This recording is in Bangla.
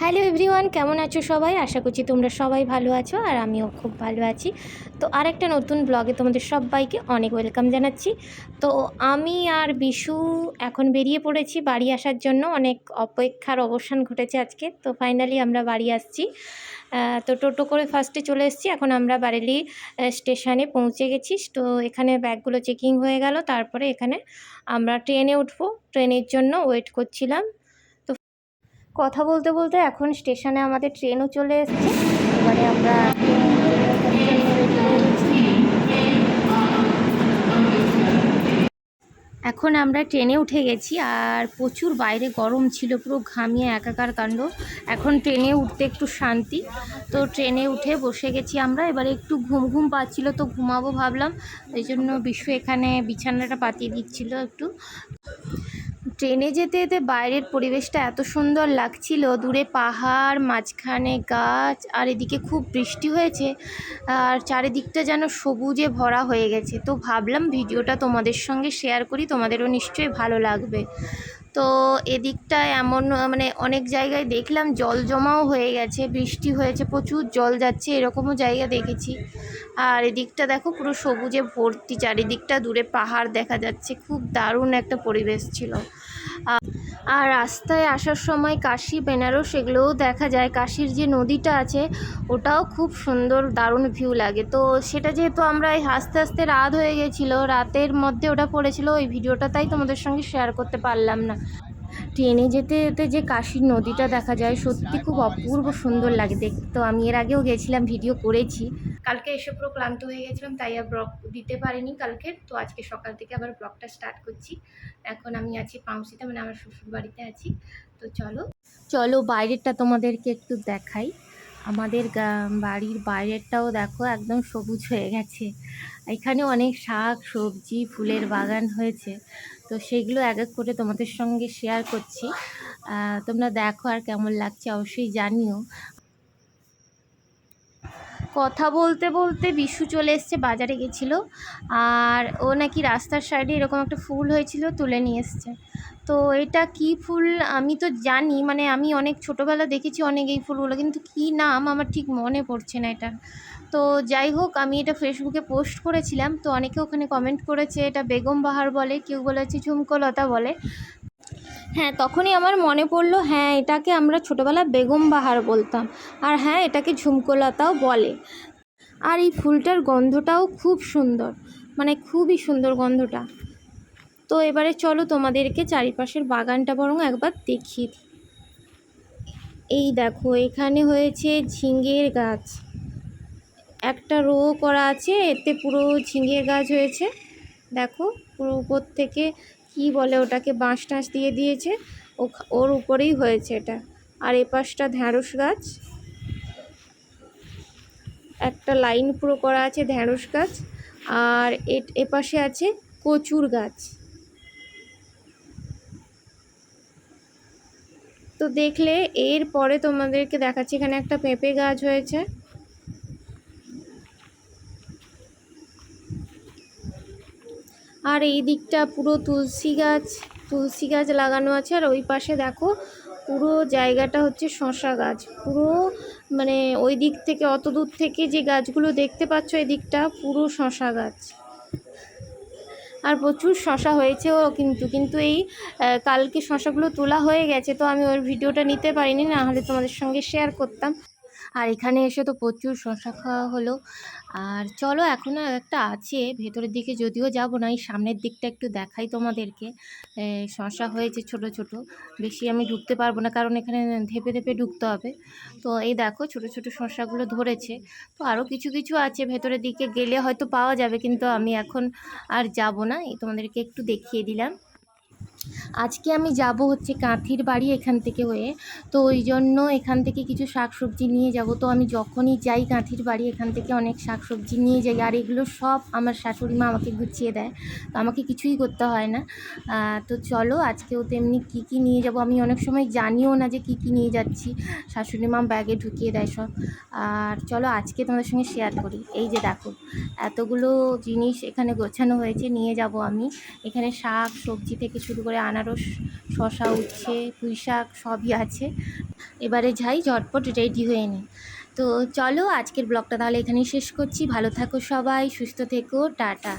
হ্যালো এভরিওয়ান কেমন আছো সবাই? আশা করছি তোমরা সবাই ভালো আছো আর আমিও খুব ভালো আছি। তো আরেকটা নতুন ব্লগে তোমাদের সবাইকে অনেক ওয়েলকাম জানাচ্ছি। তো আমি আর বিশু এখন বেরিয়ে পড়েছি বাড়ি আসার জন্য। অনেক অপেক্ষার অবসান ঘটেছে আজকে। তো ফাইনালি আমরা বাড়ি আসছি। তো টোটো করে ফার্স্টে চলে এসেছি। এখন আমরা বারেলি স্টেশনে পৌঁছে গেছি। তো এখানে ব্যাগগুলো চেকিং হয়ে গেল। তারপরে এখানে আমরা ট্রেনে উঠবো। ট্রেনের জন্য ওয়েট করছিলাম। কথা বলতে বলতে এখন স্টেশনে আমাদের ট্রেনও চলে এসেছে। এবারে আমরা। এখন আমরা ট্রেনে উঠে গেছি আর প্রচুর বাইরে গরম ছিল, পুরো ঘামিয়ে একাকার কাণ্ড। এখন ট্রেনে উঠতে একটু শান্তি। তো ট্রেনে উঠে বসে গেছি আমরা। এবারে একটু ঘুম ঘুম পাচ্ছিল তো ঘুমাবো ভাবলাম। এই জন্য বিশ্ব এখানে বিছানাটা পাতিয়ে দিচ্ছিল একটু। ট্রেনে যেতে যেতে বাইরের পরিবেশটা এত সুন্দর লাগছিল। দূরে পাহাড়, মাঝখানে গাছ, আর এদিকে খুব বৃষ্টি হয়েছে। আর চারিদিকটা যেন সবুজে ভরা হয়ে গেছে। তো ভাবলাম ভিডিওটা তোমাদের সঙ্গে শেয়ার করি, তোমাদেরও নিশ্চয়ই ভালো লাগবে। তো এদিকটায় এমন মানে অনেক জায়গায় দেখলাম জল জমাও হয়ে গেছে, বৃষ্টি হয়েছে, প্রচুর জল যাচ্ছে, এরকমও জায়গা দেখেছি। আর এদিকটা দেখো পুরো সবুজে ভর্তি, চারিদিকটা দূরে পাহাড় দেখা যাচ্ছে, খুব দারুণ একটা পরিবেশ ছিল। আর রাস্তায় আসার সময় কাশি, বেনারস এগুলোও দেখা যায়। কাশির যে নদীটা আছে, ওটাও খুব সুন্দর, দারুণ ভিউ লাগে। তো সেটা যেহেতু আমরা আস্তে আস্তে রাত হয়ে গেছিল, রাতের মধ্যে ওটা পড়েছিল, ওই ভিডিওটা তাই তোমাদের সঙ্গে শেয়ার করতে পারলাম না। ট্রেনে যেতে যেতে যে কাশির নদীটা দেখা যায়, সত্যি খুব অপূর্ব সুন্দর লাগে দেখতে। তো আমি এর আগেও গেছিলাম, ভিডিও করেছি। কালকে এসে পুরো ক্লান্ত হয়ে গেছিলাম, তাই আর ব্লগ দিতে পারিনি কালকে। তো আজকে সকাল থেকে আবার ব্লগটা স্টার্ট করছি। এখন আমি আছি পাউসিতে মানে আমার শ্বশুর বাড়িতে আছি। তো চলো চলো বাইরেরটা তোমাদেরকে একটু দেখাই। আমাদের বাড়ির বাইরেরটাও দেখো একদম সবুজ হয়ে গেছে। এখানে অনেক শাক, সবজি, ফুলের বাগান হয়েছে। তো সেগুলো এক এক করে তোমাদের সঙ্গে শেয়ার করছি। তোমরা দেখো আর কেমন লাগছে, অবশ্যই জানিও। কথা বলতে বলতে বিশু চলে এসছে, বাজারে গেছিল। আর ও নাকি রাস্তার সাইডে এরকম একটা ফুল হয়েছিল তুলে নিয়ে এসছে। তো এটা কি ফুল আমি তো জানি মানে আমি অনেক ছোটোবেলা দেখেছি অনেক এই ফুলগুলো, কিন্তু কি নাম আমার ঠিক মনে পড়ছে না এটা। তো যাই হোক, আমি এটা ফেসবুকে পোস্ট করেছিলাম, তো অনেকে ওখানে কমেন্ট করেছে, এটা বেগম বাহার বলে, কেউ বলেছে ঝুমকলতা বলে। হ্যাঁ তখনই আমার মনে পড়ল হ্যাঁ এটাকে আমরা ছোটোবেলা বেগম বাহার বলতাম। আর হ্যাঁ এটাকে ঝুমকোলতাও বলে। আর এই ফুলটার গন্ধটাও খুব সুন্দর মানে খুবই সুন্দর গন্ধটা। তো এবারে চলো তোমাদেরকে চারিপাশের বাগানটা বরং একবার দেখিয়ে দিই। এই দেখো, এখানে হয়েছে ঝিঙ্গের গাছ। একটা রো করা আছে, এতে পুরো ঝিঙ্গের গাছ হয়েছে। দেখো, পুরো উপর থেকে কি বলে ওটাকে বাঁশ টাঁশ দিয়ে দিয়েছে ওর উপরেই হয়েছে এটা। আর এ পাশটা ঢ্যাঁড়স গাছ। একটা লাইন পুরো করা আছে ঢ্যাঁড়স গাছ। আর এ- এ পাশে আছে কচুর গাছ। তো দেখলে এর পরে তোমাদেরকে দেখাচ্ছি, এখানে একটা পেঁপে গাছ হয়েছে। আর এই দিকটা পুরো তুলসী গাছ তুলসী গাছ লাগানো আছে। আর ওই পাশে দেখো, পুরো জায়গাটা হচ্ছে শশা গাছ। পুরো মানে ওই দিক থেকে, অত দূর থেকে যে গাছগুলো দেখতে পাচ্ছ দিকটা পুরো শশা গাছ। আর প্রচুর শশা হয়েছেও কিন্তু। কিন্তু এই কালকে শশাগুলো তোলা হয়ে গেছে, তো আমি ওর ভিডিওটা নিতে পারিনি, না হলে তোমাদের সঙ্গে শেয়ার করতাম। আর এখানে এসে তো প্রচুর শশা খাওয়া হলো। আর চলো এখনও একটা আছে, ভেতরের দিকে যদিও যাব না, এই সামনের দিকটা একটু দেখাই তোমাদেরকে। শশা হয়েছে ছোট ছোট, বেশি আমি ঢুকতে পারব না, কারণ এখানে ধেপে ধেপে ঢুকতে হবে। তো এই দেখো ছোট ছোট শশাগুলো ধরেছে। তো আরও কিছু কিছু আছে ভেতরের দিকে, গেলে হয়তো পাওয়া যাবে, কিন্তু আমি এখন আর যাব না। এই তোমাদেরকে একটু দেখিয়ে দিলাম। আজকে আমি যাব হচ্ছে কাঁথির বাড়ি এখান থেকে হয়ে। তো ওই জন্য এখান থেকে কিছু শাকসবজি নিয়ে যাব। তো আমি যখনই যাই কাঁথির বাড়ি, এখান থেকে অনেক শাকসবজি নিয়ে যাই। আর এগুলো সব আমার শাশুড়ি মা আমাকে গুছিয়ে দেয়। তো আমাকে কিছুই করতে হয় না। তো চলো আজকেও তেমনি কী কী নিয়ে যাব? আমি অনেক সময় জানিও না যে কী কী নিয়ে যাচ্ছি। শাশুড়ি মা ব্যাগে ঢুকিয়ে দেয় সব। আর চলো আজকে তোমাদের সঙ্গে শেয়ার করি। এই যে দেখো, এতগুলো জিনিস এখানে গোছানো হয়েছে। নিয়ে যাব আমি। এখানে শাক, সবজি থেকে শুরু করে তারপরে আনারস শশা উচ্ছে পুঁই শাক সবই আছে। এবারে যাই, ঝটপট রেডি হয়ে নিই তো চলো আজকের ব্লগটা তাহলে এখানেই শেষ করছি। ভালো থাকো সবাই, সুস্থ থেকো, টাটা।